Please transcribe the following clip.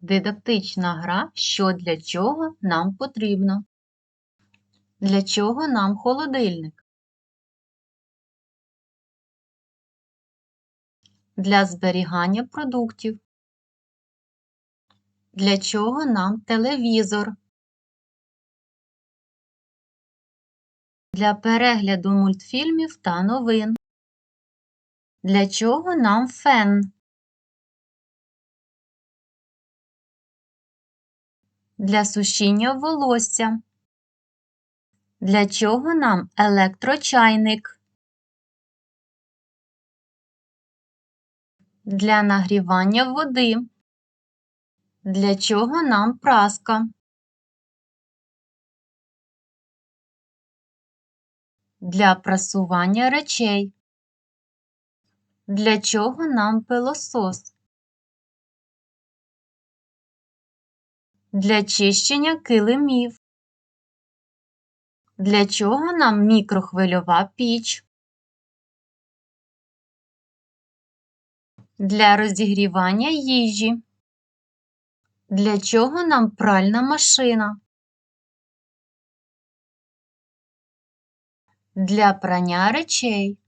Дидактична гра Що для чого нам потрібно? Для чого нам холодильник? Для зберігання продуктів. Для чого нам телевізор? Для перегляду мультфільмів та новин. Для чого нам фен? Для сушіння волосся. Для чого нам електрочайник? Для нагрівання води. Для чого нам праска? Для прасування речей. Для чого нам пилосос? Для чищення килимів. Для чого нам мікрохвильова піч? Для розігрівання їжі. Для чого нам пральна машина? Для прання речей.